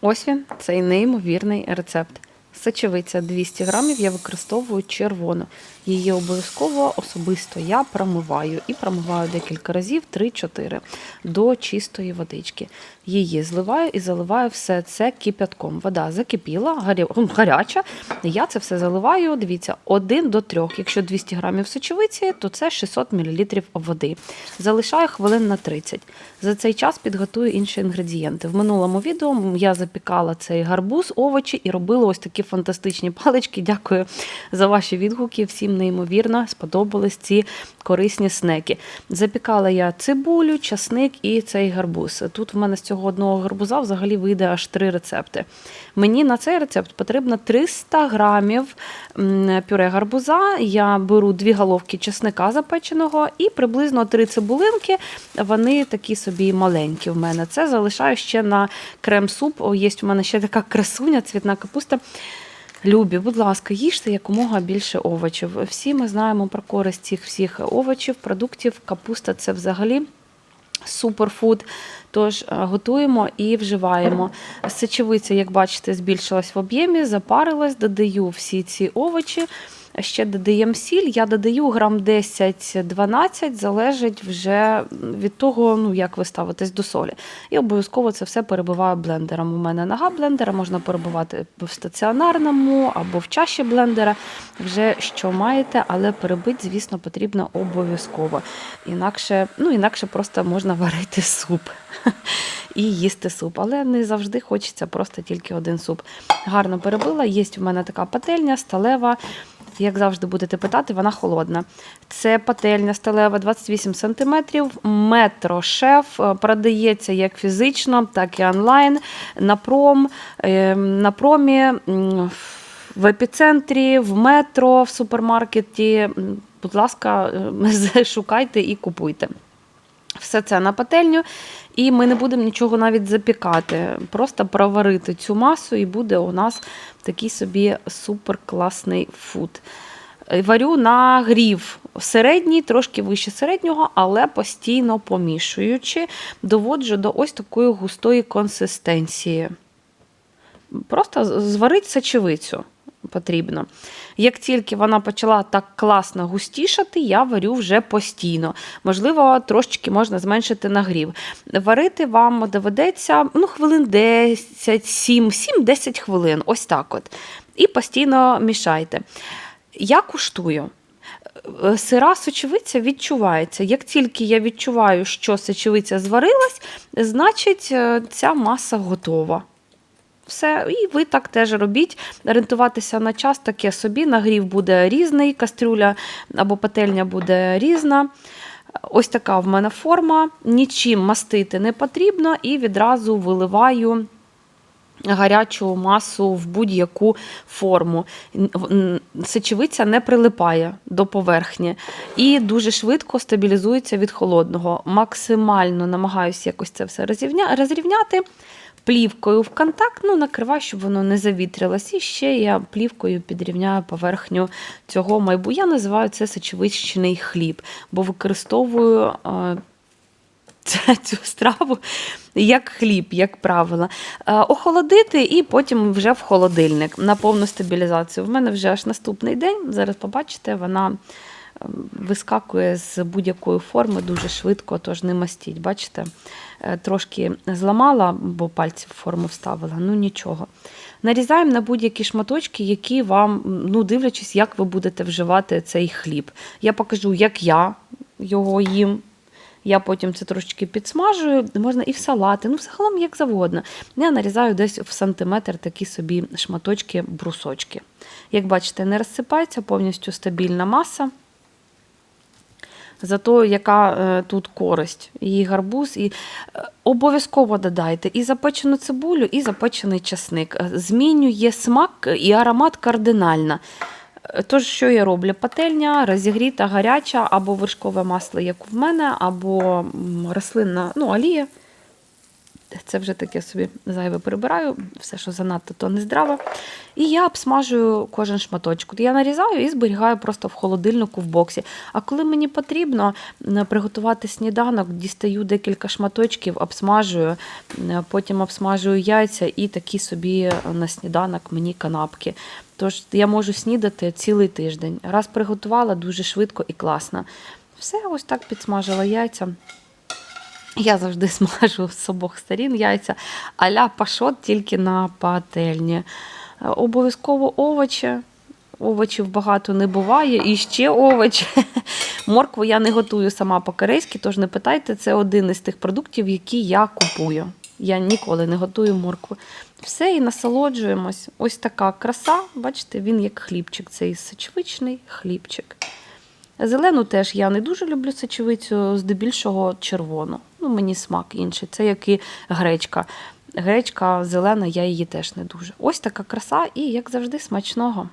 Ось він, цей неймовірний рецепт. Сечевиця 200 грамів, я використовую червону. Її обов'язково особисто я промиваю і промиваю декілька разів, 3-4, до чистої водички. Її зливаю і заливаю все це кипятком. Вода закипіла, гаряча. Я це все заливаю. Дивіться, 1 до 3. Якщо 200 грамів сечевиці, то це 600 мл води. Залишаю хвилин на 30. За цей час підготую інші інгредієнти. В минулому відео я запікала цей гарбуз, овочі і робила ось такі фантастичні палички. Дякую за ваші відгуки. Всім неймовірно сподобались ці корисні снеки. Запікала я цибулю, часник і цей гарбуз. Тут в мене з цього одного гарбуза взагалі вийде аж три рецепти. Мені на цей рецепт потрібно 300 грамів пюре гарбуза. Я беру дві головки чесника запеченого і приблизно три цибулинки. Вони такі собі маленькі в мене. Це залишаю ще на крем-суп. Є у мене ще така красуня, цвітна капуста. Любі, будь ласка, їжте якомога більше овочів. Всі ми знаємо про користь цих всіх овочів, продуктів. Капуста це взагалі суперфуд. Тож е, готуємо і вживаємо. Сечевиця, як бачите, збільшилась в об'ємі, запарилась, додаю всі ці овочі. Ще додаємо сіль, я додаю грам 10-12, залежить вже від того, ну як ви ставитесь до солі. І обов'язково це все перебиваю блендером. У мене нога блендера, можна перебивати в стаціонарному або в чаші блендера. Вже що маєте, але перебити, звісно, потрібно обов'язково. Інакше, ну, інакше просто можна варити суп і їсти суп. Але не завжди хочеться просто тільки один суп. Гарно перебила. Є в мене така пательня, сталева. Як завжди будете питати, вона холодна. Це пательня сталева 28 см, метро шеф, е, продається як фізично, так і онлайн. На пром, е, на промі, в епіцентрі, в метро, в супермаркеті. Будь ласка, е, шукайте і купуйте. Все це на пательню, і ми не будемо нічого навіть запікати. Просто проварити цю масу, і буде у нас такий собі суперкласний фуд. Е, Варю на грів середній, трошки вище середнього, але постійно помішуючи, доводжу до ось такої густої консистенції. Просто зварить сечевицю потрібно. Як тільки вона почала так класно густішати, я варю вже постійно. Можливо, трошечки можна зменшити нагрів. Варити вам доведеться ну, хвилин 10, 7, 7-10 хвилин. Ось так от. І постійно мішайте. Я куштую. Е, Сира сочевиця відчувається. Як тільки я відчуваю, що сочевиця зварилась, значить е, ця маса готова. Все, і ви так теж робіть. Орієнтуватися на час таке собі. Нагрів буде різний, кастрюля або пательня буде різна. Ось така в мене форма. Нічим мастити не потрібно, і відразу виливаю гарячу масу в будь-яку форму. Сечевиця не прилипає до поверхні і дуже швидко стабілізується від холодного. Максимально намагаюся якось це все розрівняти. Плівкою в контакт, ну, накриваю, щоб воно не завітрилось. І ще я плівкою підрівняю поверхню цього майбу. Я називаю це сечевичний хліб, бо використовую е, цю страву як хліб, як правило. Е, Охолодити і потім вже в холодильник на повну стабілізацію. В мене вже аж наступний день. Зараз побачите, вона е, вискакує з будь-якої форми дуже швидко, тож не мастіть. Бачите, Е, трошки зламала, бо пальці в форму вставила. Ну нічого. Нарізаємо на будь-які шматочки, які вам, ну, дивлячись, як ви будете вживати цей хліб. Я покажу, як я його їм. Я потім це трошечки підсмажую, можна і в салати, ну, загалом як завгодно. Я нарізаю десь в сантиметр такі собі шматочки, брусочки. Як бачите, не розсипається повністю стабільна маса. Зато яка е, тут користь, і гарбуз, і е, обов'язково додайте і запечену цибулю, і запечений часник. Змінює смак і аромат кардинально. Тож, що я роблю? Пательня розігріта, гаряча, або вершкове масло, як в мене, або рослинна ну, олія. Це вже таке собі зайве прибираю, все, що занадто, то не здраве. І я обсмажую кожен шматочок. Я нарізаю і зберігаю просто в холодильнику в боксі. А коли мені потрібно приготувати сніданок, дістаю декілька шматочків, обсмажую, потім обсмажую яйця і такі собі на сніданок мені канапки. Тож я можу снідати цілий тиждень. Раз приготувала дуже швидко і класно. Все, ось так підсмажила яйця. Я завжди смажу з обох сторін яйця, а-ля пашот тільки на пательні. Е, Обов'язково овочі. Овочів багато не буває. І ще овочі. Моркву я не готую сама по-корейськи, тож не питайте, це один із тих продуктів, які я купую. Я ніколи не готую моркву. Все і насолоджуємось. Ось така краса. Бачите, він як хлібчик, цей сочевичний хлібчик. Зелену теж я не дуже люблю сечовицю, здебільшого червону. Ну, мені смак інший. Це як і гречка. Гречка зелена, я її теж не дуже. Ось така краса, і як завжди, смачного.